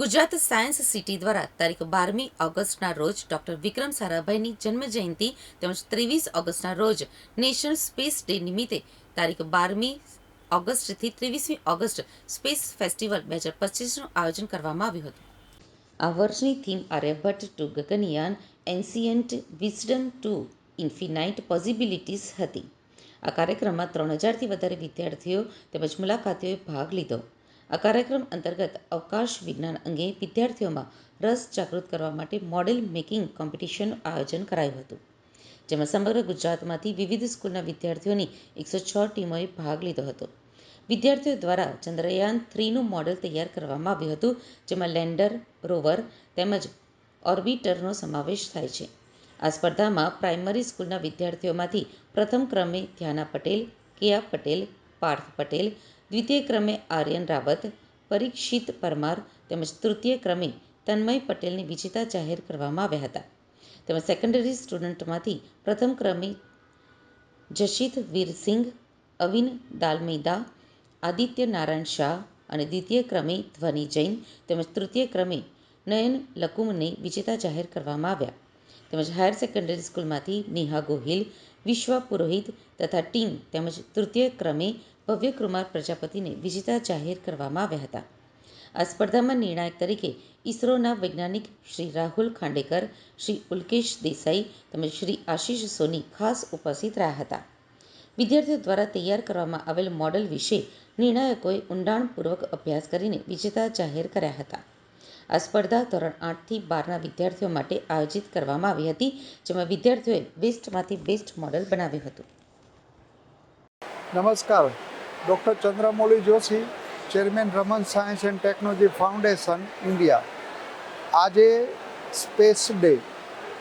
Gujarat science city દ્વારા તારીખ બારમી ઓગસ્ટના રોજ ડોક્ટર વિક્રમ સારાભાઈની જન્મજયંતિ તેમજ ત્રેવીસ ઓગસ્ટના રોજ નેશનલ સ્પેસ ડે નિમિત્તે તારીખ બારમી ઓગસ્ટથી ત્રેવીસમી ઓગસ્ટ સ્પેસ ફેસ્ટિવલ બે હજાર પચીસનું આયોજન કરવામાં આવ્યું હતું. આ વર્ષની theme Aryabhata to Gaganyaan ancient wisdom to infinite possibilities હતી. આ કાર્યક્રમમાં ત્રણ હજારથી વધારે વિદ્યાર્થીઓ તેમજ મુલાકાતીઓએ ભાગ લીધો. આ કાર્યક્રમ અંતર્ગત અવકાશ વિજ્ઞાન અંગે વિદ્યાર્થીઓમાં રસ જાગૃત કરવા માટે મોડેલ મેકિંગ કોમ્પિટિશનનું આયોજન કરાયું હતું, જેમાં સમગ્ર ગુજરાતમાંથી વિવિધ સ્કૂલના વિદ્યાર્થીઓની એકસો છ ટીમોએ ભાગ લીધો હતો. વિદ્યાર્થીઓ દ્વારા ચંદ્રયાન થ્રીનું મોડેલ તૈયાર કરવામાં આવ્યું હતું, જેમાં લેન્ડર, રોવર તેમજ ઓર્બિટરનો સમાવેશ થાય છે. આ સ્પર્ધામાં પ્રાઇમરી સ્કૂલના વિદ્યાર્થીઓમાંથી પ્રથમ ક્રમે ધ્યાના પટેલ કેયા પટેલ પાર્થ પટેલ, દ્વિતીય ક્રમે આર્યન રાવત, પરીક્ષિત પરમાર તેમજ તૃતીય ક્રમે તન્મય પટેલને વિજેતા જાહેર કરવામાં આવ્યા હતા. તેમજ સેકન્ડરી સ્ટુડન્ટમાંથી પ્રથમ ક્રમે જશિત વીરસિંઘ અવિન દાલમેદા, આદિત્ય નારાયણ શાહ અને દ્વિતીય ક્રમે ધ્વનિ જૈન તેમજ તૃતીય ક્રમે નયન લકુમને વિજેતા જાહેર કરવામાં આવ્યા. તેમજ હાયર સેકન્ડરી સ્કૂલમાંથી નેહા ગોહિલ, વિશ્વ પુરોહિત તથા ટીમ તેમજ તૃતીય ક્રમે ભવ્ય કુમાર પ્રજાપતિને વિજેતા જાહેર કરવામાં આવ્યા હતા. આ સ્પર્ધામાં નિર્ણાયક તરીકે ઇસરોના વૈજ્ઞાનિક શ્રી રાહુલ ખાંડેકર, શ્રી ઉલ્કેશ દેસાઈ તેમજ શ્રી આશીષ સોની ખાસ ઉપસ્થિત રહ્યા હતા. વિદ્યાર્થીઓ દ્વારા તૈયાર કરવામાં આવેલ મોડલ વિશે નિર્ણાયકોએ ઊંડાણપૂર્વક અભ્યાસ કરીને વિજેતા જાહેર કર્યા હતા. આ સ્પર્ધા ધોરણ આઠથી બારના વિદ્યાર્થીઓ માટે આયોજિત કરવામાં આવી હતી, જેમાં વિદ્યાર્થીઓએ બેસ્ટમાંથી બેસ્ટ મોડલ બનાવ્યું હતું. નમસ્કાર. Doctor Chandramouli Joshi, chairman Raman science and technology foundation, India. આજે સ્પેસ ડે.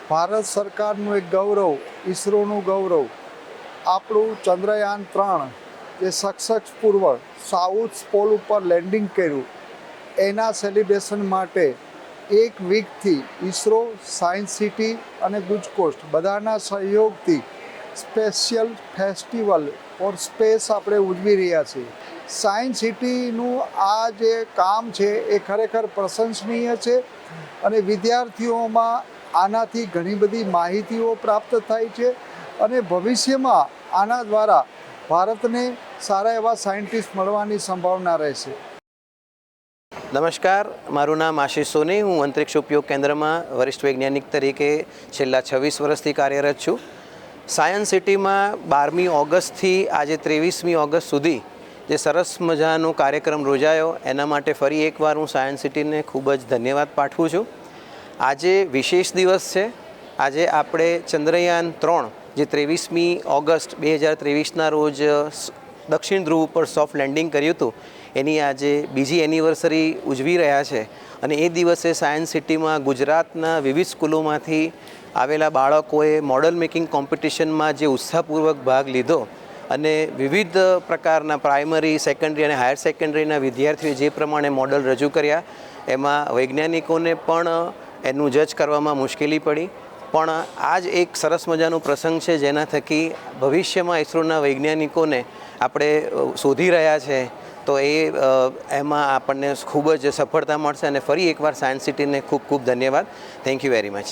ભારત સરકારનું એક ગૌરવ, ઇસરોનું ગૌરવ. આપણું ચંદ્રયાન ત્રણ, જે સક્સેસપૂર્વક સાઉથ પોલ ઉપર લેન્ડિંગ કર્યું. એના સેલિબ્રેશન માટે એક વીકથી ઇસરો સાયન્સ સિટી અને ગુજકોસ્ટ બધાના સહયોગથી સ્પેશિયલ ફેસ્ટિવલ ફોર સ્પેસ આપણે ઉજવી રહ્યા છીએ. સાયન્સ સિટીનું આ જે કામ છે એ ખરેખર પ્રશંસનીય છે અને વિદ્યાર્થીઓમાં આનાથી ઘણી બધી માહિતીઓ પ્રાપ્ત થાય છે અને ભવિષ્યમાં આના દ્વારા ભારતને સારા એવા સાયન્ટિસ્ટ મળવાની સંભાવના રહેશે. નમસ્કાર, મારું નામ આશીષ સોની, હું અંતરિક્ષ ઉપયોગ કેન્દ્રમાં વરિષ્ઠ વૈજ્ઞાનિક તરીકે છેલ્લા છવ્વીસ વર્ષથી કાર્યરત છું. સાયન્સ સિટીમાં બારમી ઓગસ્ટથી આજે ત્રેવીસમી ઓગસ્ટ સુધી જે સરસ મજાનો કાર્યક્રમ યોજાયો, એના માટે ફરી એકવાર હું સાયન્સ સિટીને ખૂબ જ ધન્યવાદ પાઠવું છું. આજે વિશેષ દિવસ છે. આજે આપણે ચંદ્રયાન ત્રણ, જે ત્રેવીસમી ઓગસ્ટ બે હજાર ત્રેવીસના રોજ દક્ષિણ ધ્રુવ ઉપર સોફ્ટ લેન્ડિંગ કર્યું હતું. એની આજે બીજી એનિવર્સરી ઉજવી રહ્યા છે અને એ દિવસે સાયન્સ સિટીમાં ગુજરાતના વિવિધ સ્કૂલોમાંથી આવેલા બાળકોએ મોડલ મેકિંગ કોમ્પિટિશનમાં જે ઉત્સાહપૂર્વક ભાગ લીધો અને વિવિધ પ્રકારના પ્રાઇમરી, સેકન્ડરી અને હાયર સેકન્ડરીના વિદ્યાર્થીઓએ જે પ્રમાણે મોડલ રજૂ કર્યા, એમાં વૈજ્ઞાનિકોને પણ એનું જજ કરવામાં મુશ્કેલી પડી. પણ આ જ એક સરસ મજાનો પ્રસંગ છે જેના થકી ભવિષ્યમાં ઇસરોના વૈજ્ઞાનિકોને આપણે શોધી રહ્યા છે. તો એ એમાં આપણને ખૂબ જ સફળતા મળશે અને ફરી એકવાર સાયન્સ સિટીને ખૂબ ખૂબ ધન્યવાદ. Thank you very much